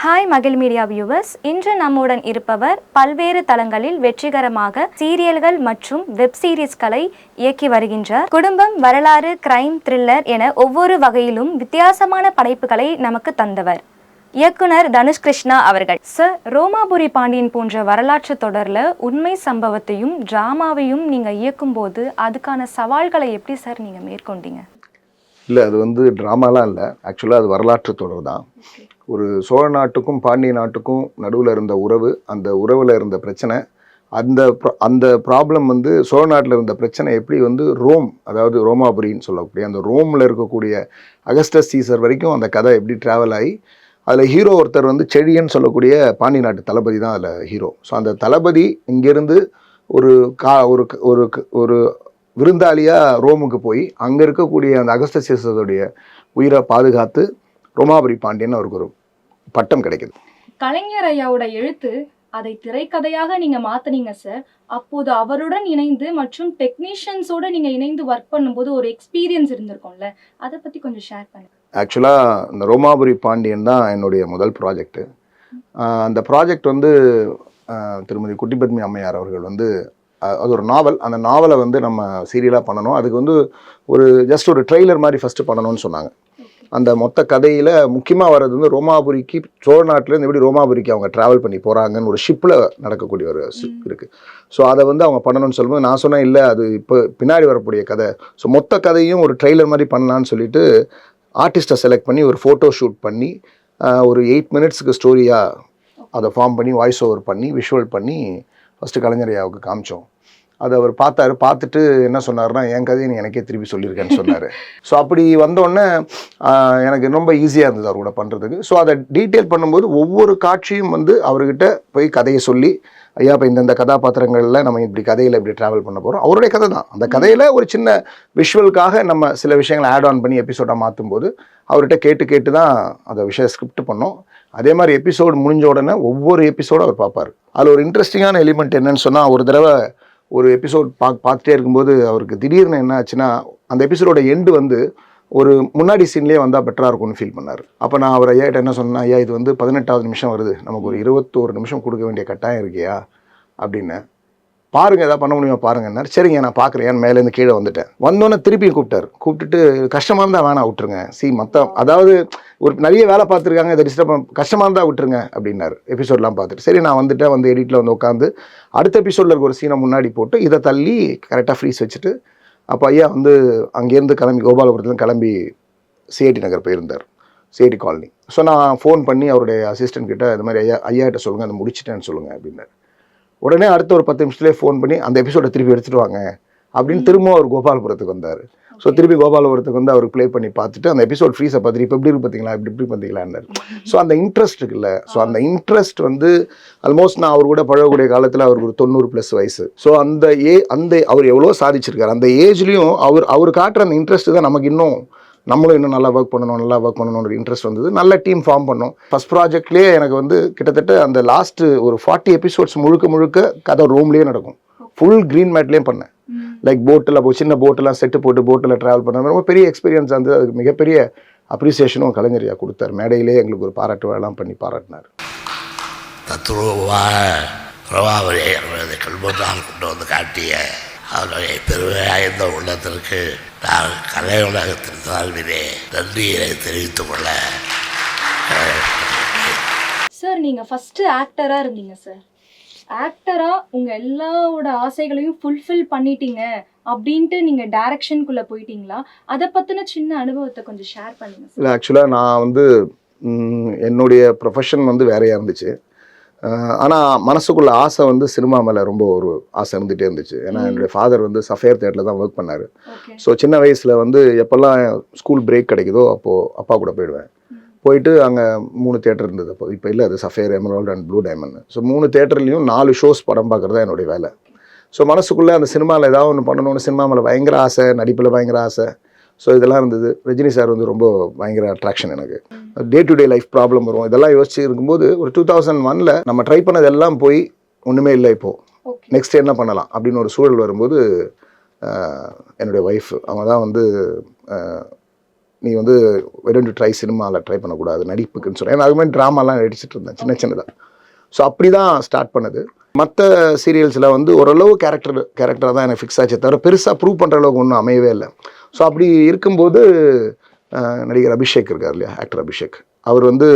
Hi மகிழ் media viewers இன்று நம்முடன் இருப்பவர் பல்வேறு தளங்களில் வெற்றிகரமாக சீரியல்கள் மற்றும் வெப் சீரிஸ்களை இயக்கி வருகின்றார். குடும்பம் வரலாறு கிரைம் த்ரில்லர் என ஒவ்வொரு வகையிலும் வித்தியாசமான படைப்புகளை நமக்கு தந்தவர். இயக்குனர் தனுஷ் கிருஷ்ணா அவர்கள். சார் ரோமாபுரி பாண்டியன் போன்ற வரலாற்று தொடரில் உண்மை சம்பவத்தையும் டிராமாவையும் நீங்கள் இயக்கும்போது அதுக்கான சவால்களை எப்படி சார் நீங்கள் மேற்கொண்டீங்க? இல்லை அது வந்து ட்ராமாலாம் இல்லை. ஆக்சுவலாக அது வரலாற்று தொடர் தான். ஒரு சோழ நாட்டுக்கும் பாண்டிய நாட்டுக்கும் நடுவில் இருந்த உறவு அந்த உறவில் இருந்த பிரச்சனை அந்த அந்த ப்ராப்ளம் வந்து சோழ நாட்டில் இருந்த பிரச்சனை எப்படி வந்து ரோம் அதாவது ரோமாபுரின்னு சொல்லக்கூடிய அந்த ரோமில் இருக்கக்கூடிய அகஸ்டஸ் சீசர் வரைக்கும் அந்த கதை எப்படி ட்ராவல் ஆகி அதில் ஹீரோ ஒருத்தர் வந்து செழியன்னு சொல்லக்கூடிய பாண்டிய நாட்டு தளபதி தான் அதில் ஹீரோ ஸோ அந்த தளபதி இங்கேருந்து ஒரு கா ஒரு க- ஒரு ஒரு விருந்தாளியாக ரோமுக்கு போய் அங்கே இருக்கக்கூடிய அந்த அகஸ்ட சீசருடைய உயிரை பாதுகாத்து ரோமாபுரி பாண்டியன் அவருக்கு ஒரு பட்டம் கிடைக்குது. கலைஞர் ஐயாவோட எழுத்து அதை திரைக்கதையாக நீங்க மாத்துனீங்க சார் அப்போது அவருடன் இணைந்து மற்றும் டெக்னீஷியன்ஸோட நீங்க இணைந்து ஒர்க் பண்ணும்போது ஒரு எக்ஸ்பீரியன்ஸ் இருந்திருக்கும்ல. அதை பத்தி கொஞ்சம் ஷேர் பண்ணுங்க. ஆக்சுவலாக இந்த ரோமாபுரி பாண்டியன் தான் என்னுடைய முதல் ப்ராஜெக்ட்டு அந்த ப்ராஜெக்ட் வந்து திருமதி குட்டிபத்மி அம்மையார் அவர்கள் வந்து அது ஒரு நாவல் அந்த நாவலை வந்து நம்ம சீரியலாக பண்ணணும். அதுக்கு வந்து ஒரு ஜஸ்ட் ஒரு ட்ரெய்லர் மாதிரி ஃபஸ்ட்டு பண்ணணும்னு சொன்னாங்க. அந்த மொத்த கதையில் முக்கியமாக வர்றது வந்து ரோமாபுரிக்கு சோழ நாட்டிலேருந்து எப்படி ரோமாபுரிக்கு அவங்க ட்ராவல் பண்ணி போகிறாங்கன்னு ஒரு ஷிப்பில் நடக்கக்கூடிய ஒரு சி- இருக்கு. ஸோ அதை வந்து அவங்க பண்ணணும்னு சொல்லும்போது நான் சொன்னேன் இல்லை அது இப்போ பின்னாடி வரக்கூடிய கதை. ஸோ மொத்த கதையும் ஒரு ட்ரெய்லர் மாதிரி பண்ணலான்னு சொல்லிட்டு ஆர்டிஸ்ட்டை செலக்ட் பண்ணி ஒரு ஃபோட்டோ ஷூட் பண்ணி ஒரு எயிட் மினிட்ஸுக்கு ஸ்டோரியாக அதை ஃபார்ம் பண்ணி வாய்ஸ் ஓவர் பண்ணி விஷுவல் பண்ணி ஃபஸ்ட்டு கலைஞர் ஐயாவுக்கு காமிச்சோம். அதை அவர் பார்த்தாரு பார்த்துட்டு என்ன சொன்னார்னா என் கதையை நீ எனக்கே திருப்பி சொல்லியிருக்கேன்னு சொன்னார். ஸோ அப்படி வந்தோடனே எனக்கு ரொம்ப ஈஸியாக இருந்தது அவர் கூட பண்ணுறதுக்கு ஸோ அதை டீட்டெயில் பண்ணும்போது ஒவ்வொரு காட்சியும் வந்து அவர்கிட்ட போய் கதையை சொல்லி ஐயா இப்போ இந்தந்த கதாபாத்திரங்களில் நம்ம இப்படி கதையில் இப்படி ட்ராவல் பண்ண போகிறோம் அவருடைய கதை தான். அந்த கதையில் ஒரு சின்ன விஷுவலுக்காக நம்ம சில விஷயங்களை ஆட் ஆன் பண்ணி எபிசோடாக மாற்றும் போது அவர்கிட்ட கேட்டு கேட்டு தான் அந்த விஷயம் ஸ்கிரிப்ட் பண்ணோம். அதே மாதிரி எபிசோடு முடிஞ்ச உடனே ஒவ்வொரு எபிசோடும் அவர் பார்ப்பார். அதில் ஒரு இன்ட்ரெஸ்டிங்கான எலிமெண்ட் என்னன்னு சொன்னால் ஒரு தடவை ஒரு எபிசோட் பா பார்த்துட்டே இருக்கும்போது அவருக்கு திடீர்னு என்ன ஆச்சுன்னா அந்த எபிசோடோட எண்டு வந்து ஒரு முன்னாடி சீன்லேயே வந்தால் பெட்டராக இருக்கும்னு ஃபீல் பண்ணார். அப்போ நான் அவர் ஐயாட்ட என்ன சொன்னேன் ஐயா இது வந்து பதினெட்டாவது நிமிஷம் வருது. நமக்கு ஒரு இருபத்தோரு நிமிஷம் கொடுக்க வேண்டிய கட்டாயம் இருக்கியா? அப்படின்னு. பாருங்க ஏதாவது பண்ண முடியுமா பாருங்கன்னாரு சரிங்க நான் பார்க்குறேன். மேலேருந்து கீழே வந்துட்டேன். வந்தோன்னே திருப்பி கூப்பிட்டாரு. கூப்பிட்டுட்டு கஷ்டமாக இருந்தால் வேணாம் விட்டுருங்க. சி மற்ற அதாவது ஒரு நிறைய வேலை பார்த்துருக்காங்க இதை டிஸ்டர்ப் கஷ்டமாக இருந்தால் விட்டுருங்க அப்படின்னாரு. எபிசோட்லாம் பார்த்துட்டு. சரி நான் வந்துட்டேன் வந்து எடிட்டில் வந்து உட்காந்து அடுத்த எபிசோடில் இருக்க ஒரு சீனை முன்னாடி போட்டு இதை தள்ளி கரெக்டாக ஃப்ரீஸ் வச்சுட்டு அப்போ ஐயா வந்து அங்கேருந்து கிளம்பி கோபாலபுரத்துலேருந்து கிளம்பி சிஐடி நகர் போயிருந்தார். சிஐடி காலனி ஸோ நான் ஃபோன் பண்ணி அவருடைய அசிஸ்டன்ட் கிட்ட இது மாதிரி ஐயா ஐயாட்ட சொல்லுங்கள் அதை முடிச்சிட்டேன்னு சொல்லுங்கள் அப்படின்னாரு. உடனே அடுத்த ஒரு பத்து நிமிஷத்துலேயே ஃபோன் பண்ணி அந்த எபிசோடை திருப்பி எடுத்துட்டு வாங்க. அப்படின்னு திரும்ப அவர் கோபாலபுரத்துக்கு வந்தார். ஸோ திருப்பி கோபாலபுரத்துக்கு வந்து அவர் ப்ளே பண்ணி பார்த்துட்டு அந்த எபிசோட் ஃப்ரீஸை பார்த்துட்டு இப்போ எப்படி பார்த்தீங்களா இப்படி இப்படி பார்த்தீங்களான்னாரு ஸோ அந்த இன்ட்ரெஸ்ட் இருக்குல்ல ஸோ அந்த இன்ட்ரெஸ்ட் வந்து ஆல்மோஸ்ட் நான் அவர் கூட பழகக்கூடிய காலத்தில் அவருக்கு ஒரு தொண்ணூறு ப்ளஸ் வயசு. ஸோ அந்த ஏ அந்த அவர் எவ்வளோ சாதிச்சிருக்காரு. அந்த ஏஜ்லேயும் அவர் அவர் காட்டுற அந்த இன்ட்ரெஸ்ட் தான் நமக்கு இன்னும் நம்மளும் இன்னும் நல்லா ஒர்க் பண்ணணும் நல்லா ஒர்க் பண்ணணும்னு இன்ட்ரெஸ்ட் வந்தது. நல்ல டீம் ஃபார்ம் பண்ணோம். ஃபர்ஸ்ட் ப்ராஜெக்ட்லேயே எனக்கு வந்து கிட்டத்தட்ட அந்த லாஸ்ட் ஒரு ஃபார்ட்டி எபிசோட்ஸ் முழுக்க முழுக்க கதை ரூம்லேயே நடக்கும். ஃபுல் க்ரீன் மேட்லேயும் பண்ணேன். லைக் போட்டில் போ சின்ன போட்டெல்லாம் செட்டு போட்டு போட்டில் ட்ராவல் பண்ண ரொம்ப பெரிய எக்ஸ்பீரியன்ஸ் வந்து அதுக்கு மிகப்பெரிய அப்ரிசியேஷனும் கலைஞரியா கொடுத்தார். மேடையிலே எங்களுக்கு ஒரு பாராட்டு விழாலாம் பண்ணி பாராட்டினார். தத்ரூபமாக பிரபாவரி என்பதை கல்பத்தான் கொண்டு வந்து காட்டிய அவருடைய பெருமையாய்ந்த உள்ளத்திற்கு நான் கலை உலகத்தின் சார்பிலே நன்றியை தெரிவித்துக் கொள்ள சார் நீங்க ஃபர்ஸ்ட் ஆக்டரா இருந்தீங்க சார் ஆக்டரா உங்க எல்லாரோட ஆசைகளையும் ஃபுல்ஃபில் பண்ணிட்டீங்க அப்படின்ட்டு நீங்க டைரக்ஷனுக்குள்ள போயிட்டீங்களா? அதை பத்தின சின்ன அனுபவத்தை கொஞ்சம் ஷேர் பண்ணுங்க சார் இல்லை ஆக்சுவலாக நான் வந்து என்னுடைய ப்ரொஃபஷன் வந்து வேறையாக இருந்துச்சு. ஆனால் மனசுக்குள்ள ஆசை வந்து சினிமா மேலே ரொம்ப ஒரு ஆசை இருந்துகிட்டே இருந்துச்சு. ஏன்னா என்னுடைய ஃபாதர் வந்து சஃபேர் தேட்டரில் தான் ஒர்க் பண்ணார். ஸோ சின்ன வயசில் வந்து எப்போல்லாம் ஸ்கூல் பிரேக் கிடைக்குதோ அப்போது அப்பா கூட போயிடுவேன். போயிட்டு அங்கே மூணு தேட்டர் இருந்தது. அப்போ இப்போ இல்லை அது sapphire emerald and blue diamond so மூணு தேட்டர்லேயும் நாலு ஷோஸ் படம் பார்க்குறது தான் என்னுடைய வேலை. ஸோ மனசுக்குள்ளே அந்த சினிமாவில் ஏதாவது ஒன்று பண்ணணும்னு சினிமா மேலே பயங்கர ஆசை நடிப்பில் பயங்கர ஆசை. ஸோ இதெல்லாம் இருந்தது. ரஜினி சார் வந்து ரொம்ப பயங்கர அட்ராக்ஷன் எனக்கு. Day to day life problem வரும். இதெல்லாம் யோசிச்சு இருக்கும்போது ஒரு டூ தௌசண்ட் ஒனில் நம்ம ட்ரை பண்ணதெல்லாம் போய் ஒன்றுமே இல்லை இப்போது நெக்ஸ்ட் என்ன பண்ணலாம்? அப்படின்னு ஒரு சூழல் வரும்போது என்னுடைய ஒய்ஃப் அவங்க தான் வந்து நீ வந்து வெறும் ட்ரை சினிமாவில் ட்ரை பண்ணக்கூடாது நடிப்புக்குன்னு சொன்னேன் ஏன்னா அது மாதிரி ட்ராமாலாம் நடிச்சிட்டு இருந்தேன் சின்ன சின்னதாக ஸோ அப்படி தான் ஸ்டார்ட் பண்ணது. மற்ற சீரியல்ஸில் வந்து ஓரளவு கேரக்டர் கேரக்டராக தான் எனக்கு ஃபிக்ஸ் ஆச்சே தவிர பெருசாக ப்ரூவ் பண்ணுற அளவுக்கு ஒன்றும் அமையவே இல்லை. ஸோ அப்படி இருக்கும்போது நடிகர் அபிஷேக் இருக்கார் இல்லையா? ஆக்டர் அபிஷேக். அவர் வந்து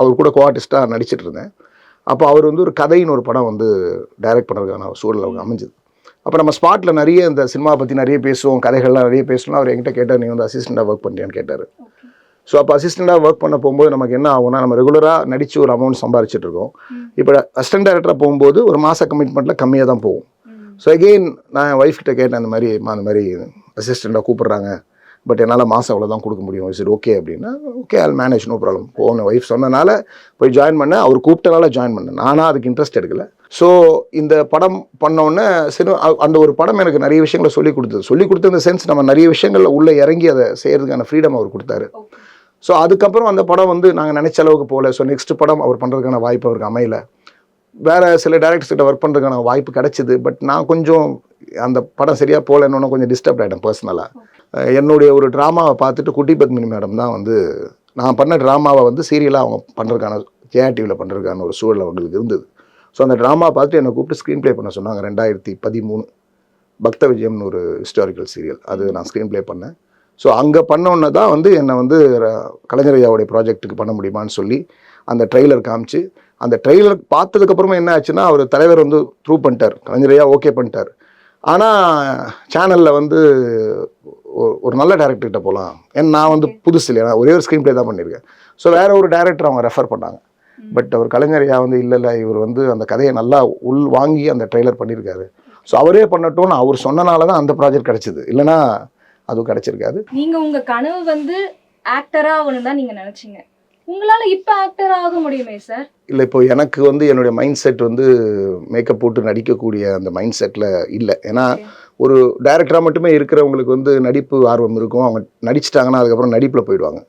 அவர் கூட கோஆர்டிஸ்டாக நடிச்சிட்டு இருந்தேன். அப்போ அவர் வந்து ஒரு கதைன்னு ஒரு படம் வந்து டைரக்ட் பண்ணுறதுக்கான சூழல் அவங்க அமைஞ்சது. அப்போ நம்ம ஸ்பாட்டில் நிறைய இந்த சினிமா பற்றி நிறைய பேசுவோம் கதைகள்லாம் நிறைய பேசணும் அவர் என்கிட்ட கேட்டார் நீ வந்து அசிஸ்டண்ட்டாக ஒர்க் பண்ணுறியான்னு கேட்டார். ஸோ அப்போ அசிஸ்டண்ட்டாக ஒர்க் பண்ண போகும்போது நமக்கு என்ன ஆகும்னா நம்ம ரெகுலராக நடித்து ஒரு அமௌண்ட் சம்பாரிச்சிட்டு இருக்கோம். இப்போ அசிஸ்டன்ட் டேரக்டராக போகும்போது ஒரு மாத கமிட்மெண்ட்டில் கம்மியாக தான் போகும் ஸோ அகெயின் நான் என் ஒய்ஃப் கிட்ட கேட்டேன் அந்த மாதிரி "அம்மா, அந்த மாதிரி அசிஸ்டண்ட்டாக கூப்பிட்றாங்க. பட் என்னால் மாதம் அவ்வளோ தான் கொடுக்க முடியும். இஸ் ஓகே அப்படின்னா okay all manage no problem போன ஒய்ஃப் சொன்னனால போய் ஜாயின் பண்ணேன் அவர் கூப்பிட்டனால ஜாயின் பண்ணேன் நானாக அதுக்கு இன்ட்ரெஸ்ட் எடுக்கல. ஸோ இந்த படம் பண்ணோன்னே சரி அந்த ஒரு படம் எனக்கு நிறைய விஷயங்களை சொல்லி கொடுத்தது. சொல்லி கொடுத்த இந்த சென்ஸ் நம்ம நிறைய விஷயங்களில் உள்ளே இறங்கி அதை செய்கிறதுக்கான ஃப்ரீடம் அவர் கொடுத்தாரு. ஸோ அதுக்கப்புறம் அந்த படம் வந்து நாங்கள் நினைச்ச அளவுக்கு போகல. ஸோ நெக்ஸ்ட் படம் அவர் பண்ணுறதுக்கான வாய்ப்பு அவருக்கு அமையல. வேறு சில டேரக்டர்ஸ் கிட்ட ஒர்க் பண்ணுறதுக்கான வாய்ப்பு கிடைச்சிது. பட் நான் கொஞ்சம் அந்த படம் சரியாக போகலன்னு கொஞ்சம் டிஸ்டர்ப் ஆகிட்டேன் பர்சனலாக என்னுடைய ஒரு ட்ராமாவை பார்த்துட்டு குட்டி பத்மினி மேடம் தான் வந்து நான் பண்ண ட்ராமாவை வந்து சீரியலாக அவங்க பண்ணுறதுக்கான ஜேஆர்டிவியில் பண்ணுறதுக்கான ஒரு சூழல் அவங்களுக்கு இருந்தது. ஸோ அந்த ட்ராமா பார்த்துட்டு என்னை கூப்பிட்டு ஸ்க்ரீன் ப்ளே பண்ண சொன்னாங்க. ரெண்டாயிரத்தி பதிமூணு பக்த விஜயம்னு ஒரு ஹிஸ்டாரிக்கல் சீரியல் அது நான் ஸ்க்ரீன் ப்ளே பண்ணேன். ஸோ அங்கே பண்ணோன்னே தான் வந்து என்னை வந்து கலைஞர் ஐயாவுடைய ப்ராஜெக்ட்டுக்கு பண்ண முடியுமான்னு சொல்லி அந்த ட்ரெய்லர் காமிச்சு அந்த ட்ரெய்லர் பார்த்ததுக்கப்புறமா என்ன ஆச்சுன்னா அவர் தலைவர் வந்து த்ரூ பண்ணிட்டார். கலைஞர் ஐயா ஓகே பண்ணிட்டார். ஆனால் சேனலில் வந்து ஒரு நல்ல டேரக்டர்கிட்ட போகலாம் ஏன்னா நான் வந்து புதுசு இல்லையா? ஒரே ஒரு ஸ்க்ரீன் ப்ளே தான் பண்ணியிருக்கேன். ஸோ வேற ஒரு டேரக்டர் அவங்க ரெஃபர் பண்ணாங்க. பட் அவர் கலைஞர் ஐயா வந்து இல்லை இல்லை இவர் வந்து அந்த கதையை நல்லா உள் வாங்கி அந்த ட்ரெய்லர் பண்ணியிருக்காரு. ஸோ அவரே பண்ணட்டும்னு அவர் சொன்னனால தான் அந்த ப்ராஜெக்ட் கிடச்சிது. இல்லைன்னா அதுவும் கிடச்சிருக்காது. நீங்க உங்க கனவு வந்து ஆக்டரா ஆகணும் தான் நீங்க நினைச்சீங்க? உங்களால இப்ப ஆக்டர் ஆக முடியுமே சார் இல்லை இப்போ எனக்கு வந்து என்னுடைய மைண்ட் செட் வந்து மேக்கப் போட்டு நடிக்கக்கூடிய அந்த மைண்ட் செட்டில் இல்லை. ஏன்னா ஒரு டைரக்டராக மட்டுமே இருக்கிறவங்களுக்கு வந்து நடிப்பு ஆர்வம் இருக்கும். அவங்க நடிச்சிட்டாங்கன்னா அதுக்கப்புறம் நடிப்பில் போயிடுவாங்க.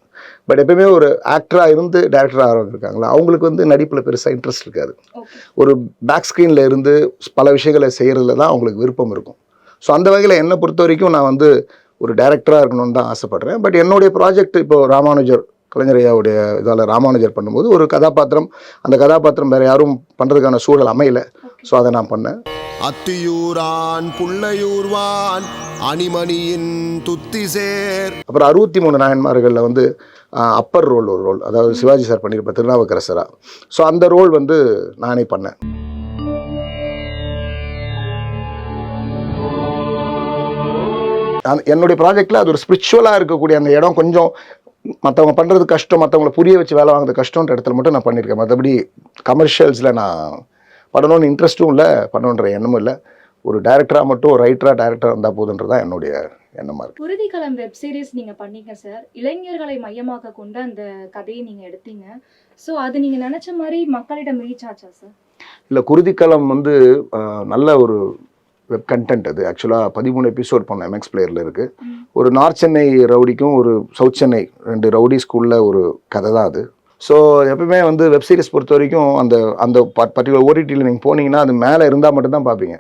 பட் எப்பயுமே ஒரு ஆக்டராக இருந்து டேரக்டர் ஆர்வம் இருக்காங்களா? அவங்களுக்கு வந்து நடிப்பில் பெருசாக இன்ட்ரெஸ்ட் இருக்காது. ஒரு பேக் ஸ்க்ரீனில் இருந்து பல விஷயங்களை செய்கிறதுல தான் அவங்களுக்கு விருப்பம் இருக்கும். ஸோ அந்த வகையில் என்னை பொறுத்த வரைக்கும் நான் வந்து ஒரு டைரக்டராக இருக்கணும்னு தான் ஆசைப்பட்றேன். பட் என்னுடைய ப்ராஜெக்ட் இப்போ ராமானுஜர் கலைஞர் ஐயாவுடைய இதால் ராமானுஜர் பண்ணும்போது ஒரு கதாபாத்திரம். அந்த கதாபாத்திரம் வேறு யாரும் பண்ணுறதுக்கான சூழல் அமையல. ஸோ அதை நான் பண்ணேன். அத்தியூரான் புள்ளையூர்வான் அணிமணியின் துத்திசேர். அப்புறம் அறுபத்தி மூணு நாயன்மார்களில் வந்து அப்பர் ரோல் ஒரு ரோல். அதாவது சிவாஜி சார் பண்ணியிருப்ப திருநாவுக்கரசரா. ஸோ அந்த ரோல் வந்து நானே பண்ணேன். என்னுடைய ப்ராஜெக்டில் அது ஒரு ஸ்பிரிச்சுவலாக இருக்கக்கூடிய அந்த இடம் கொஞ்சம் மற்றவங்க பண்ணுறது கஷ்டம் மற்றவங்களை புரிய வச்சு வேலை வாங்குறது கஷ்டன்ற இடத்துல மட்டும் நான் பண்ணியிருக்கேன். மற்றபடி கமர்ஷியல்ஸில் நான் பண்ணணும்னு இன்ட்ரெஸ்ட்டும் இல்லை பண்ணணுன்ற எண்ணமும் இல்லை. ஒரு டைரக்டராக மட்டும் ஒரு ரைட்டராக டேரக்டராக இருந்தால் போதுன்றது தான் என்னுடைய எண்ணமாக இருக்குது குருதிகளம் வெப் சீரிஸ் நீங்க பண்ணீங்க சார் இளைஞர்களை மையமாக கொண்டு அந்த கதையை நீங்க எடுத்தீங்க. சோ அது நீங்க நினைச்ச மாதிரி மக்களிடம் ரீச் ஆச்சா சார் இல்லை குருதிக்களம் வந்து நல்ல ஒரு வெப் கண்டென்ட் அது. ஆக்சுவலாக பதிமூணு எபிசோட் பண்ண எம்எக்ஸ் பிளேயரில் இருக்குது ஒரு நார்த் சென்னை ரவுடிக்கும் ஒரு சவுத் சென்னை ரெண்டு ரவுடி ஸ்கூலில் ஒரு கதை தான் அது. ஸோ எப்பவுமே வந்து வெப் சீரிஸ் பொறுத்த வரைக்கும் அந்த அந்த பர்டிகுலர் ஓடிடியில் நீங்கள் போனீங்கன்னா அது மேலே இருந்தால் மட்டும்தான் பார்ப்பீங்க.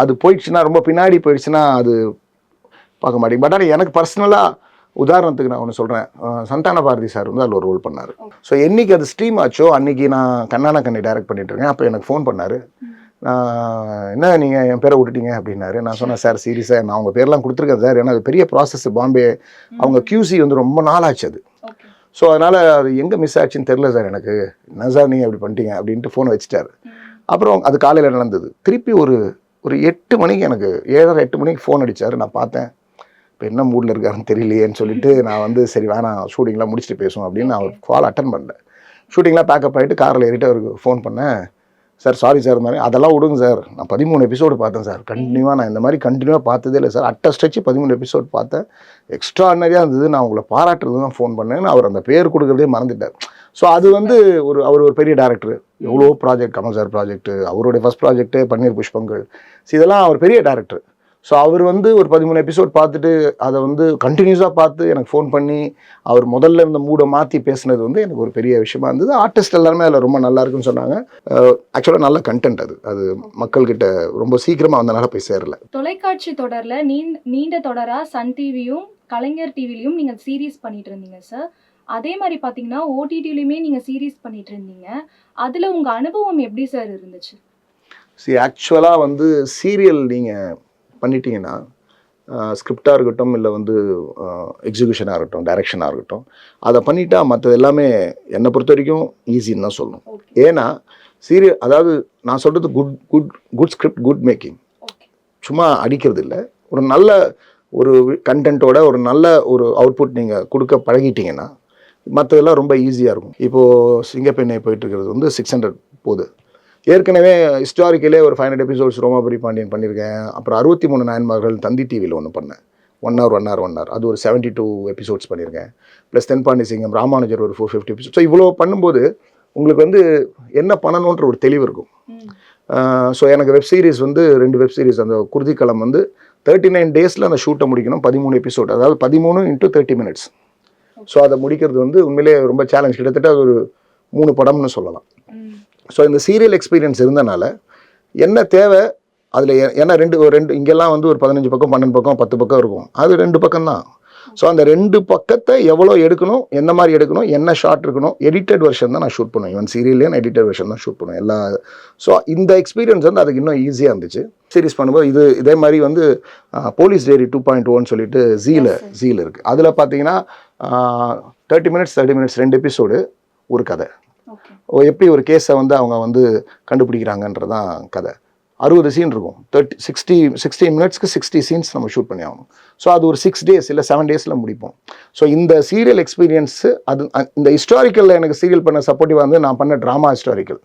அது போயிடுச்சுன்னா ரொம்ப பின்னாடி போயிடுச்சுன்னா அது பார்க்க மாட்டீங்க. பட் ஆனால் எனக்கு பர்சனலாக உதாரணத்துக்கு நான் ஒன்று சொல்கிறேன் சந்தான பாரதி சார் வந்து அதில் ஒரு ரோல் பண்ணார். ஸோ என்னைக்கு அது ஸ்ட்ரீம் ஆச்சோ அன்னைக்கு நான் கண்ணான கண்ணி டைரக்ட் பண்ணிட்டு இருக்கேன். அப்போ எனக்கு ஃபோன் பண்ணார். என்ன நீங்கள் என் பேரை விட்டுட்டீங்க அப்படின்னாரு. நான் சொன்னேன் சார் சீரியஸாக நான் அவங்க பேர்லாம் கொடுத்துருக்கேன் சார். ஏன்னா அது பெரிய ப்ராசஸ் பாம்பே. அவங்க QC வந்து ரொம்ப நாள் ஆச்சு அது ஸோ அதனால் அது எங்கே மிஸ் ஆச்சுன்னு தெரில சார் எனக்கு. என்ன சார் நீங்கள் அப்படி பண்ணிட்டீங்க? அப்படின்ட்டு ஃபோன் வச்சுட்டாரு. அப்புறம் அது காலையில் நடந்தது. திருப்பி ஒரு ஒரு எட்டு மணிக்கு எனக்கு ஏழரை எட்டு மணிக்கு ஃபோன் அடிச்சாரு. நான் பார்த்தேன் இப்போ என்ன மூடில் இருக்காருன்னு தெரியலையேன்னு சொல்லிட்டு நான் வந்து சரி வேணாம் ஷூட்டிங்லாம் முடிச்சுட்டு பேசுவோம் அப்படின்னு நான் ஒரு கால் அட்டன் பண்ணல. ஷூட்டிங்லாம் பேக்கப் ஆகிட்டு காரில் ஏறிட்டு அவருக்கு ஃபோன் பண்ணேன். சார் சாரி சார் மாதிரி அதெல்லாம் விடுங்க சார். நான் பதிமூணு எபிசோடு பார்த்தேன் சார். கண்டினியூவாக நான் இந்த மாதிரி கண்டினியூவாக பார்த்ததே இல்லை சார். அட்ட ஸ்ட்ரெச்சு பதிமூணு எபிசோட் பார்த்தேன். எக்ஸ்ட்ரானரியாக இருந்தது. நான் உங்களை பாராட்டுறது தான் ஃபோன் பண்ணேன்னு அவர் அந்த பேர் கொடுக்குறதே மறந்துட்டார். ஸோ அது வந்து ஒரு அவர் ஒரு பெரிய டேரக்டர் எவ்வளோ ப்ராஜெக்ட் கமல் சார் ப்ராஜெக்ட் அவருடைய first project Panneer Pushpangal. So இதெல்லாம் அவர் பெரிய டேரக்டர் ஸோ அவர் வந்து ஒரு பதிமூணு எபிசோட் பார்த்துட்டு அதை வந்து கண்டினியூஸாக பார்த்து எனக்கு ஃபோன் பண்ணி அவர் முதல்ல இருந்த மூடை மாற்றி பேசுனது வந்து எனக்கு ஒரு பெரிய விஷயமா இருந்தது. ஆர்டிஸ்ட் எல்லாருமே அதில் ரொம்ப நல்லா இருக்குன்னு சொன்னாங்க. ஆக்சுவலாக நல்ல கண்டென்ட் அது. அது மக்கள்கிட்ட ரொம்ப சீக்கிரமாக வந்தனால போய் சேரல. தொலைக்காட்சி தொடர்ல நீண்ட நீண்ட தொடரா சன் டிவியும் கலைஞர் டிவிலையும் நீங்கள் சீரீஸ் பண்ணிட்டு இருந்தீங்க சார் அதே மாதிரி பார்த்தீங்கன்னா ஓடிடிலையுமே நீங்கள் சீரீஸ் பண்ணிட்டு இருந்தீங்க. அதில் உங்கள் அனுபவம் எப்படி சார் இருந்துச்சு? சி ஆக்சுவலாக வந்து சீரியல் நீங்கள் பண்ணிட்டீங்கன்னா ஸ்கிரிப்டாக இருக்கட்டும் இல்லை வந்து எக்ஸிகியூஷனாக இருக்கட்டும் டைரக்ஷனாக இருக்கட்டும் அதை பண்ணிட்டா மற்றது எல்லாமே என்னை பொறுத்த வரைக்கும் ஈஸின்னு தான் சொல்லணும். ஏன்னா சீரியல் அதாவது நான் சொல்கிறது good good good script good making சும்மா அடிக்கிறது இல்லை. ஒரு நல்ல ஒரு கண்டென்ட்டோட ஒரு நல்ல ஒரு அவுட்புட் நீங்கள் கொடுக்க பழகிட்டீங்கன்னா மற்றதெல்லாம் ரொம்ப ஈஸியாக இருக்கும். இப்போது சிங்கப்பெண்ணை போயிட்டு இருக்கிறது வந்து சிக்ஸ் ஹண்ட்ரட் போகுது. ஏற்கனவே ஹிஸ்டாரிக்கலே ஒரு ஃபைவ் ஹண்ட்ரட் எபிசோட்ஸ் ரோமாபுரி பாண்டியன் பண்ணியிருக்கேன். அப்புறம் அறுபத்தி மூணு நாயன்மார்கள் தந்தி டிவியில் ஒன்று பண்ணேன். One hour one hour one hour அது ஒரு செவன்ட்டி டூ எபிசோட்ஸ் பண்ணியிருக்கேன் ப்ளஸ் தென்பாண்டி சிங்கம் ராமானுஜர் ஒரு ஃபோர் ஃபிஃப்டி எபிசோட் ஸோ இவ்வளோ பண்ணும்போது உங்களுக்கு வந்து என்ன பண்ணணுன்ற ஒரு தெளிவு இருக்கும். ஸோ எனக்கு வெப் சீரிஸ் வந்து ரெண்டு வெப் சீரிஸ் அந்த குருதிக்களம் வந்து தேர்ட்டி நைன் டேஸில் அந்த ஷூட்டை முடிக்கணும். பதிமூணு எபிசோட் அதாவது பதிமூணு இன்ட்டு தேர்ட்டி மினிட்ஸ் ஸோ அதை முடிக்கிறது வந்து உண்மையிலேயே ரொம்ப சேலஞ்ச் கிட்டத்தட்ட ஒரு மூணு படம்னு சொல்லலாம். ஸோ இந்த சீரியல் எக்ஸ்பீரியன்ஸ் இருந்தனால என்ன தேவை? அதில் ஏன்னா ரெண்டு ரெண்டு இங்கெல்லாம் வந்து ஒரு பதினஞ்சு பக்கம் பன்னெண்டு பக்கம் பத்து பக்கம் இருக்கும். அது ரெண்டு பக்கம் தான். ஸோ அந்த ரெண்டு பக்கத்தை எவ்வளோ எடுக்கணும் எந்த மாதிரி எடுக்கணும் என்ன ஷார்ட் இருக்கணும் எடிட்டட் வெர்ஷன் தான் நான் ஷூட் பண்ணுவேன். ஈவன் சீரியல்லையும் எடிட்டட் வெர்ஷன் தான் ஷூட் பண்ணுவேன். எல்லா ஸோ இந்த எக்ஸ்பீரியன்ஸ் வந்து அதுக்கு இன்னும் ஈஸியாக இருந்துச்சு. சீரிஸ் பண்ணும்போது இது இதே மாதிரி வந்து police diary two point one சொல்லிட்டு ஜீல. ஜீல இருக்குது அதில் பார்த்தீங்கன்னா தேர்ட்டி மினிட்ஸ் தேர்ட்டி மினிட்ஸ் ரெண்டு எபிசோடு ஒரு கதை. எப்படி ஒரு கேஸை வந்து அவங்க வந்து கண்டுபிடிக்கிறாங்கன்றதான் கதை. அறுபது சீன் இருக்கும். தேர்ட்டி சிக்ஸ்டி சிக்ஸ்டி மினிட்ஸ்க்கு சிக்ஸ்டி சீன்ஸ் நம்ம ஷூட் பண்ணி ஆகணும். ஸோ அது ஒரு சிக்ஸ் டேஸ் இல்லை செவன் டேஸில் முடிப்போம். ஸோ இந்த சீரியல் எக்ஸ்பீரியன்ஸு அது இந்த ஹிஸ்டாரிக்கலில் எனக்கு சீரியல் பண்ண சப்போர்ட்டிவ் வந்து நான் பண்ண ட்ராமா ஹிஸ்டாரிக்கல்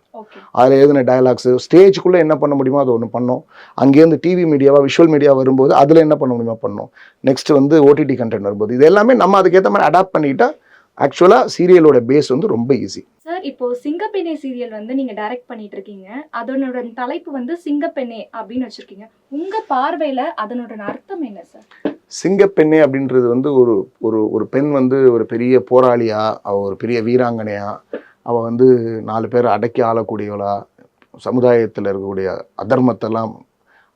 அதில் எழுதின டயலாக்ஸு ஸ்டேஜ்குள்ளே என்ன பண்ண முடியுமோ அது ஒன்று பண்ணோம். அங்கேருந்து டிவி மீடியாவா விஷுவல் மீடியா வரும்போது அதில் என்ன பண்ண முடியுமோ பண்ணோம். நெக்ஸ்ட் வந்து ஓடிடி கண்டென்ட் வரும்போது. இது எல்லாமே நம்ம அதுக்கேற்ற மாதிரி அடாப்ட் பண்ணிக்கிட்டா ஆக்சுவலாக சீரியலோட பேஸ் வந்து ரொம்ப ஈஸி இப்போ சிங்கப்பெண்ணே சீரியல் வந்து நீங்க டைரக்ட் பண்ணிட்டு இருக்கீங்க அதனோட தலைப்பு வந்து சிங்கப்பெண்ணே அப்படின்னு வச்சிருக்கீங்க. உங்க பார்வையில அதனோட அர்த்தம் என்ன சார் சிங்கப்பெண்ணே அப்படின்றது வந்து ஒரு ஒரு ஒரு பெண் வந்து ஒரு பெரிய போராளியா அவள் ஒரு பெரிய வீராங்கனையா அவள் வந்து நாலு பேர் அடக்கி ஆளக்கூடியவளா சமுதாயத்தில் இருக்கக்கூடிய அதர்மத்தெல்லாம்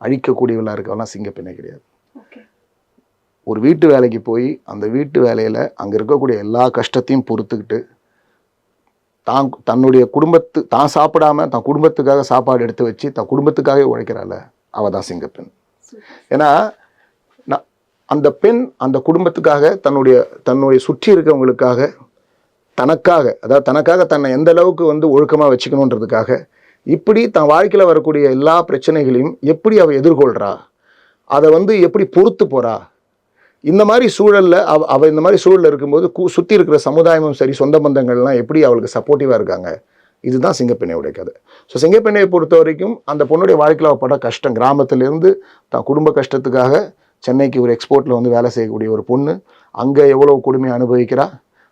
அழிக்கக்கூடியவளா இருக்கவெல்லாம் சிங்கப்பெண்ணே கிடையாது. ஒரு வீட்டு வேலைக்கு போய் அந்த வீட்டு வேலையில் அங்கே இருக்கக்கூடிய எல்லா கஷ்டத்தையும் பொறுத்துக்கிட்டு தான் தன்னுடைய குடும்பத்து தான் சாப்பிடாம தன் குடும்பத்துக்காக சாப்பாடு எடுத்து வச்சு தன் குடும்பத்துக்காகவே உழைக்கிறாள் அவள் தான் சிங்கப்பெண் ஏன்னா நான் அந்த பெண் அந்த குடும்பத்துக்காக தன்னுடைய தன்னுடைய சுற்றி இருக்கிறவங்களுக்காக தனக்காக அதாவது தனக்காக தன்னை எந்த அளவுக்கு வந்து ஒழுக்கமாக வச்சுக்கணுன்றதுக்காக இப்படி தன் வாழ்க்கையில் வரக்கூடிய எல்லா பிரச்சனைகளையும் எப்படி அவள் எதிர்கொள்கிறா அதை வந்து எப்படி பொறுத்து போகிறா இந்த மாதிரி சூழலில் அவ அவ இந்த மாதிரி சூழலில் இருக்கும்போது கு சுற்றி இருக்கிற சமுதாயமும் சரி சொந்த பந்தங்கள்லாம் எப்படி அவளுக்கு சப்போர்ட்டிவாக இருக்காங்க? இதுதான் சிங்கப்பெண்ணையுடைய கதை. ஸோ சிங்கப்பெண்ணையை பொறுத்த வரைக்கும் அந்த பொண்ணுடைய வாழ்க்கையில் அவள் பட கஷ்டம். கிராமத்திலேருந்து தான் குடும்ப கஷ்டத்துக்காக சென்னைக்கு ஒரு எக்ஸ்போர்ட்டில் வந்து வேலை செய்யக்கூடிய ஒரு பொண்ணு அங்கே எவ்வளோ கொடுமையை அனுபவிக்கிறா?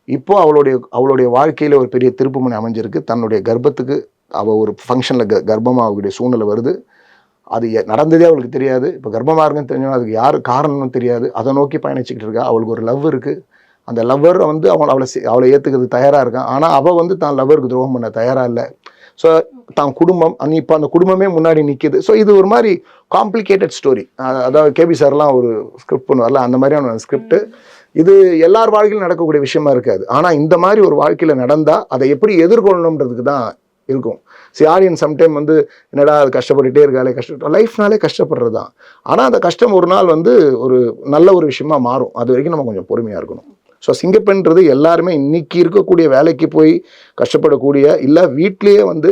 இப்போ அவளுடைய அவளுடைய வாழ்க்கையில் ஒரு பெரிய திருப்புமுனை அமைஞ்சிருக்கு. தன்னுடைய கர்ப்பத்துக்கு அவள் ஒரு ஃபங்க்ஷனில் க கர்ப்பமாகக்கூடிய சூழ்நிலை வருது. அது எ- நடந்ததே அவளுக்கு தெரியாது. இப்போ கர்ப்பமாக இருக்குன்னு தெரிஞ்சோன்னா அதுக்கு யார் காரணம்னு தெரியாது. அதை நோக்கி பயணிச்சுக்கிட்டு இருக்கா. அவளுக்கு ஒரு லவ் இருக்குது அந்த லவ்வர் வந்து அவள் அவளை அவளை ஏற்றுக்கிறது தயாராக இருக்கான். ஆனால் அவள் வந்து தான் லவ்வருக்கு துரோகம் பண்ண தயாராக இல்லை. ஸோ தான் குடும்பம் அங்க இப்போ அந்த குடும்பமே முன்னாடி நிற்கிது ஸோ இது ஒரு மாதிரி காம்ப்ளிகேட்டட் ஸ்டோரி அதாவது கேபி சார்லாம் ஒரு ஸ்கிரிப்ட் பண்ணுவார்ல அந்த மாதிரியான ஸ்கிரிப்ட் இது எல்லார் வாழ்க்கையிலும் நடக்கக்கூடிய விஷயமா இருக்காது. ஆனால் இந்த மாதிரி ஒரு வாழ்க்கையில் நடந்தால் அதை எப்படி எதிர்கொள்ளணுன்றதுக்கு தான் இருக்கும். சி ஆடியன்ஸ் சம்டைம் வந்து என்னடா அது கஷ்டப்பட்டுட்டே இருக்காளே கஷ்டப்பட்டு லைஃப்னாலே கஷ்டப்படுறது தான் ஆனால் அந்த கஷ்டம் ஒரு நாள் வந்து ஒரு நல்ல ஒரு விஷயமா மாறும். அது வரைக்கும் நம்ம கொஞ்சம் பொறுமையாக இருக்கணும். ஸோ சிங்கப்பெண்றது எல்லாருமே இன்னைக்கு இருக்கக்கூடிய வேலைக்கு போய் கஷ்டப்படக்கூடிய இல்லை வீட்லேயே வந்து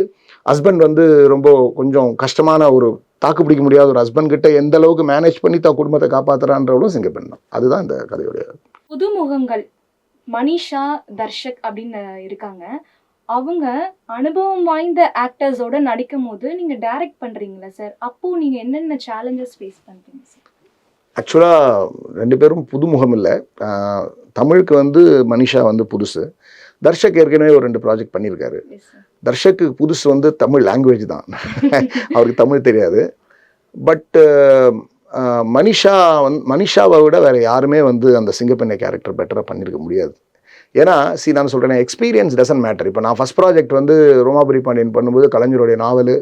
ஹஸ்பண்ட் வந்து ரொம்ப கொஞ்சம் கஷ்டமான ஒரு தாக்கு பிடிக்க முடியாத ஒரு ஹஸ்பண்ட் கிட்ட எந்த அளவுக்கு மேனேஜ் பண்ணி தான் குடும்பத்தை காப்பாத்துறான்றவளும் சிங்கப்பெண் தான். அதுதான் இந்த கதையுடைய புதுமுகங்கள். மனிஷா தர்ஷக் அப்படின்னு இருக்காங்க. அவங்க அனுபவம் வாய்ந்த ஆக்டர்ஸோட நடிக்கும் போது நீங்க டைரக்ட் பண்றீங்களா சார் அப்போ நீங்க என்னென்ன சேலஞ்சஸ் ஃபேஸ் பண்றீங்க சார் ஆக்சுவலாக ரெண்டு பேரும் புதுமுகம் இல்லை. தமிழுக்கு வந்து மனிஷா வந்து புதுசு. தர்ஷக் ஏற்கனவே ஒரு ரெண்டு ப்ராஜெக்ட் பண்ணியிருக்காரு. தர்ஷக்கு புதுசு வந்து தமிழ் லாங்குவேஜ் தான். அவருக்கு தமிழ் தெரியாது. பட் மனிஷா வந் மனிஷாவை விட வேறு யாருமே வந்து அந்த சிங்கப்பெண்ணை கேரக்டர் பெட்டராக பண்ணியிருக்க முடியாது. ஏன்னா சி நான் சொல்கிறேன் எக்ஸ்பீரியன்ஸ் டசன்ட் மேட்டர் இப்போ நான் ஃபஸ்ட் ப்ராஜெக்ட் வந்து ரோமாபுரி பாண்டியன் பண்ணும்போது கலைஞருடைய நாவல்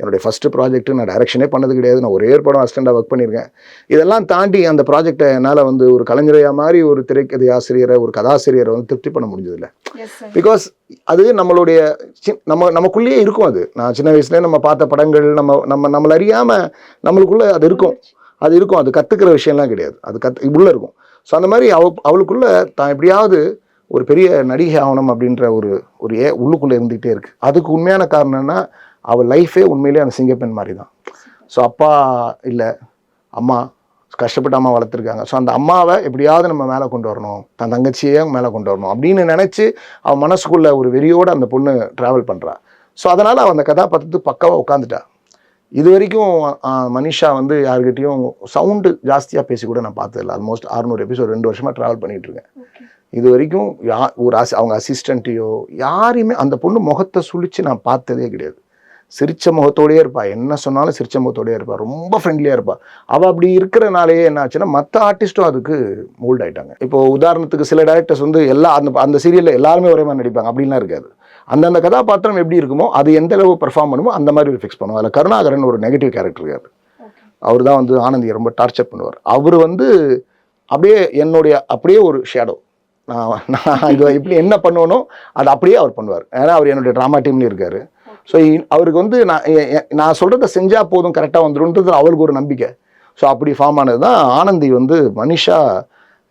என்னுடைய ஃபஸ்ட்டு ப்ராஜெக்ட் நான் டைரக்ஷனே பண்ணது கிடையாது. நான் ஒரே ஒரு படம் அசிஸ்டண்டாக ஒர்க் பண்ணியிருக்கேன். இதெல்லாம் தாண்டி அந்த ப்ராஜெக்டை என்னால் வந்து ஒரு கலைஞரையா மாதிரி ஒரு திரைக்கதை ஆசிரியரை ஒரு கதாசிரியரை வந்து திருப்தி பண்ண முடிஞ்சதில்ல. பிகாஸ் அது நம்மளுடைய நம்ம நமக்குள்ளேயே இருக்கும் அது. நான் சின்ன வயசுலேயே நம்ம பார்த்த படங்கள் நம்ம நம்ம நம்மளை அறியாமல் நம்மளுக்குள்ளே அது இருக்கும். அது இருக்கும். அது கற்றுக்கிற விஷயம்லாம் கிடையாது. அது கற்று உள்ளே இருக்கும். ஸோ அந்த மாதிரி அவ அவளுக்குள்ளே தான் எப்படியாவது ஒரு பெரிய நடிகை ஆகணும் அப்படின்ற ஒரு ஒரு ஏ உள்ளுக்குள்ளே இருந்துகிட்டே இருக்குது அதுக்கு உண்மையான காரணம்னா அவள் லைஃபே உண்மையிலே அந்த சிங்கப்பெண் மாதிரி தான் ஸோ அப்பா இல்லை அம்மா கஷ்டப்பட்டு அம்மா வளர்த்துருக்காங்க. ஸோ அந்த அம்மாவை எப்படியாவது நம்ம மேலே கொண்டு வரணும். தன் தங்கச்சியே மேலே கொண்டு வரணும். அப்படின்னு நினச்சி அவன் மனசுக்குள்ள ஒரு வெறியோடு அந்த பொண்ணு ட்ராவல் பண்ணுறா ஸோ அதனால் அவன் அந்த கதாபாத்திரத்துக்கு பக்காவாக உட்காந்துட்டா இது வரைக்கும் மனிஷா வந்து யாருக்கிட்டேயும் சவுண்டு ஜாஸ்தியாக பேசி கூட நான் பார்த்ததில்ல. ஆல்மோஸ்ட் அறுநூறு எபிசோட் ரெண்டு வருஷமாக ட்ராவல் பண்ணிகிட்ருக்கேன் இருக்கேன். இது வரைக்கும் யா ஒரு அசி அவங்க அசிஸ்டண்ட்டையோ யாரையுமே அந்த பொண்ணு முகத்தை சுழிச்சு நான் பார்த்ததே கிடையாது. சிரிச்ச முகத்தோடயே இருப்பா. என்ன சொன்னாலும் சிரிச்ச முகத்தோடயே இருப்பா. ரொம்ப ஃப்ரெண்ட்லியாக இருப்பா. அவள் அப்படி இருக்கிறனாலேயே என்ன ஆச்சுன்னா மற்ற ஆர்டிஸ்ட்டும் அதுக்கு மோல்ட் ஆயிட்டாங்க. இப்போ உதாரணத்துக்கு சில டேரக்டர்ஸ் வந்து எல்லா அந்த அந்த சீரியலில் எல்லாருமே ஒரே மாதிரி நடிப்பாங்க. அப்படின்லாம் இருக்காது. அந்தந்த கதாபாத்திரம் எப்படி இருக்குமோ அது எந்த அளவு பெர்ஃபார்ம் பண்ணுமோ அந்த மாதிரி ஒரு ஃபிக்ஸ் பண்ணுவோம் அதில் கருணாகரன் ஒரு நெகட்டிவ் கேரக்டர் இருக்காரு. அவர் தான் வந்து ஆனந்தியை ரொம்ப டார்ச்சர் பண்ணுவார். அவர் வந்து அப்படியே என்னுடைய அப்படியே ஒரு ஷேடோ நான் நான் இது இப்படி என்ன பண்ணுவேனோ அதை அப்படியே அவர் பண்ணுவார். ஏன்னா அவர் என்னுடைய ட்ராமா டீம்லேயும் இருக்கார். ஸோ அவருக்கு வந்து நான் நான் சொல்கிறத செஞ்சால் போதும் கரெக்டாக வந்துருன்றது அவருக்கு ஒரு நம்பிக்கை. ஸோ அப்படி ஃபார்ம் ஆனது தான் ஆனந்தி வந்து மனிஷா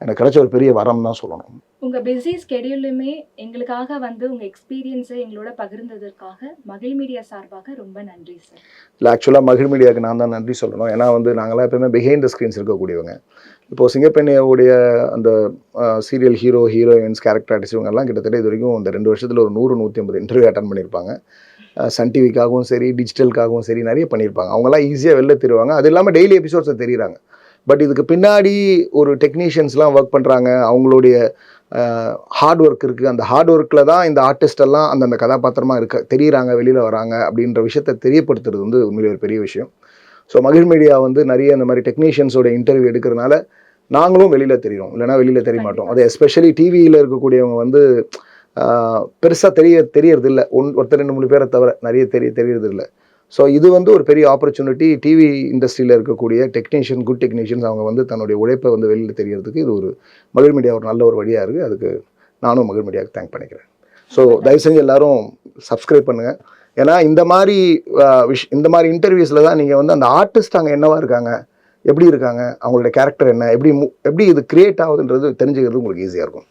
எனக்கு கிடைச்ச ஒரு பெரிய வரம் தான் சொல்லணும். உங்க பிஸி ஸ்கெடியூலுமே எங்களுக்காக வந்து உங்க எக்ஸ்பீரியன்ஸை எங்களோட பகிர்ந்ததற்காக மகிழ் மீடியா சார்பாக ரொம்ப நன்றி சார் இல்லை ஆக்சுவலாக மகிழ் மீடியாவுக்கு நான் தான் நன்றி சொல்லணும். ஏன்னா வந்து நாங்களாம் எப்பவுமே பிஹைண்ட் த ஸ்க்ரீன்ஸ் இருக்கக்கூடியவங்க. இப்போது சிங்கப்பெண்ணையோடைய அந்த serial hero heroines character artist இவங்கெல்லாம் கிட்டத்தட்ட இது வரைக்கும் இந்த ரெண்டு வருஷத்தில் ஒரு நூறு நூற்றி ஐம்பது இன்டர்வியூ அட்டன் பண்ணியிருப்பாங்க. சன் டிவிக்காகவும் சரி டிஜிட்டலுக்காகவும் சரி நிறைய பண்ணியிருப்பாங்க. அவங்களாம் ஈஸியாக வெளில தெரிவாங்க அது இல்லாமல் டெய்லி எபிசோட்ஸை தெரியுறாங்க பட் இதுக்கு பின்னாடி ஒரு டெக்னீஷியன்ஸ்லாம் ஒர்க் பண்ணுறாங்க அவங்களுடைய ஹார்ட் ஒர்க் இருக்குது அந்த ஹார்ட் ஒர்க்கில் தான் இந்த ஆர்டிஸ்டெல்லாம் அந்தந்த கதாபாத்திரமாக இருக்க தெரியுறாங்க வெளியில் வராங்க அப்படின்ற விஷயத்தை தெரியப்படுத்துறது வந்து உண்மையிலே ஒரு பெரிய விஷயம். ஸோ மகிழ் மீடியா வந்து நிறைய இந்த மாதிரி டெக்னீஷியன்ஸோட இன்டர்வியூ எடுக்கிறதுனால நாங்களும் வெளியில் தெரியும் இல்லைன்னா வெளியில் தெரிய மாட்டோம். அது எஸ்பெஷலி டிவியில் இருக்கக்கூடியவங்க வந்து பெருசாக தெரிய தெரியறது இல்லை ஒன் ஒருத்தர் ரெண்டு மூணு பேரை தவிர நிறைய தெரிய தெரியறது இல்லை ஸோ இது வந்து ஒரு பெரிய ஆப்பர்ச்சுனிட்டி டிவி இண்டஸ்ட்ரியில் இருக்கக்கூடிய டெக்னீஷியன் குட் டெக்னீஷியன்ஸ் அவங்க வந்து தன்னுடைய உழைப்பை வந்து வெளியில் தெரியறதுக்கு இது ஒரு மகிழ் மீடியா ஒரு நல்ல ஒரு வழியாக இருக்குது அதுக்கு நானும் மகிழ் மீடியாவுக்கு தேங்க் பண்ணிக்கிறேன். ஸோ தயவு செஞ்சு எல்லாரும் சப்ஸ்கிரைப் பண்ணுங்கள் ஏன்னா இந்த மாதிரி விஷ் இந்த மாதிரி இன்டர்வியூஸில் தான் நீங்கள் வந்து அந்த ஆர்டிஸ்ட் அங்கே என்னவா இருக்காங்க எப்படி இருக்காங்க அவங்களுடைய கேரக்டர் என்ன எப்படி எப்படி இது கிரியேட் ஆகுதுன்றது தெரிஞ்சுக்கிறது உங்களுக்கு ஈஸியாக இருக்கும்.